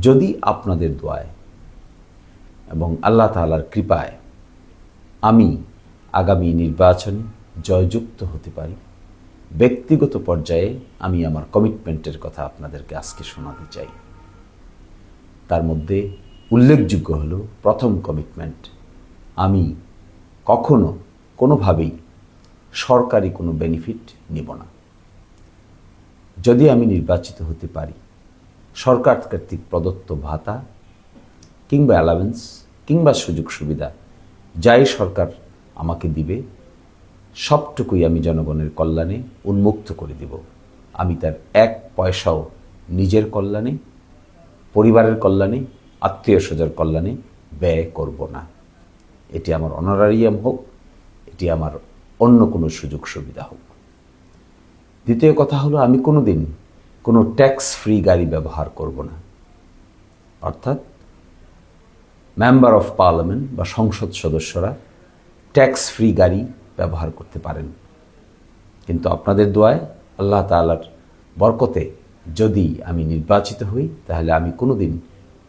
যদি আপনাদের দোয়ায় এবং আল্লাহ তাআলার কৃপায় আমি আগামী নির্বাচনে জয়যুক্ত হতে পারি, ব্যক্তিগত পর্যায়ে আমি আমার কমিটমেন্টের কথা আপনাদেরকে আজকে শোনাতে চাই। তার মধ্যে উল্লেখযোগ্য হলো, প্রথম কমিটমেন্ট, আমি কখনো কোনোভাবেই সরকারি কোনো বেনিফিট নেব না। যদি আমি নির্বাচিত হতে পারি সরকার কর্তৃক প্রদত্ত ভাতা কিংবা অ্যালাভেন্স কিংবা সুযোগ সুবিধা যাই সরকার আমাকে দিবে, সবটুকুই আমি জনগণের কল্যাণে উন্মুক্ত করে দেব। আমি তার এক পয়সাও নিজের কল্যাণে, পরিবারের কল্যাণে আত্মীয় স্বজন কল্যাণে ব্যয় করব না। এটি আমার অনারারিয়াম হোক, এটি আমার অন্য কোনো সুযোগ সুবিধা হোক। দ্বিতীয় কথা হলো, আমি কোনো দিন কোনো ট্যাক্স ফ্রি গাড়ি ব্যবহার করব না। অর্থাৎ মেম্বার অফ পার্লামেন্ট বা সংসদ সদস্যরা ট্যাক্স ফ্রি গাড়ি ব্যবহার করতে পারেন। কিন্তু আপনাদের দোয়ায় আল্লাহ তাআলার বরকতে যদি আমি নির্বাচিত হই, তাহলে আমি কোনো দিন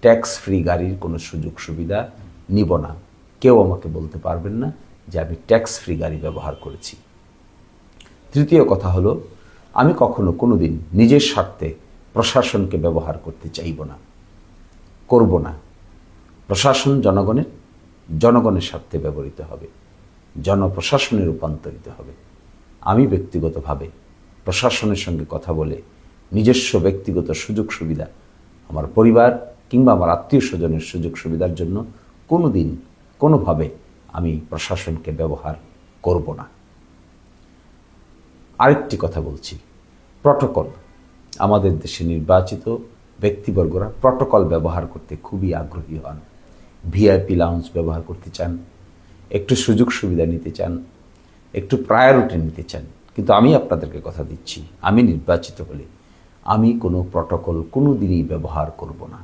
ট্যাক্স ফ্রি গাড়ির কোনো সুযোগ সুবিধা নিব না। কেউ আমাকে বলতে পারবেন না যে আমি ট্যাক্স ফ্রি গাড়ি ব্যবহার করেছি। তৃতীয় কথা হলো আমি কখনো কোনো দিন নিজের স্বার্থে প্রশাসনকে ব্যবহার করতে চাইব না, করব না। প্রশাসন জনগণের জনগণের স্বার্থে ব্যবহৃত হবে, জনপ্রশাসনে রূপান্তরিত হবে। আমি ব্যক্তিগতভাবে প্রশাসনের সঙ্গে কথা বলে নিজস্ব ব্যক্তিগত সুযোগ সুবিধা, আমার পরিবার কিংবা আমার আত্মীয় স্বজনের সুযোগ সুবিধার জন্য কোনো দিন কোনোভাবে আমি প্রশাসনকে ব্যবহার করব না। আরেকটি কথা বলছি। প্রটোকল আমাদের দেশে নির্বাচিত ব্যক্তিবর্গরা প্রটোকল ব্যবহার করতে খুবই আগ্রহী হন। ভিআইপি লাউঞ্জ ব্যবহার করতে চান, একটু সুযোগ সুবিধা নিতে চান, একটু প্রায়োরিটি নিতে চান। কিন্তু আমি আপনাদেরকে কথা দিচ্ছি, আমি নির্বাচিত হলে আমি কোনো প্রটোকল কোনো দিনই ব্যবহার করব না।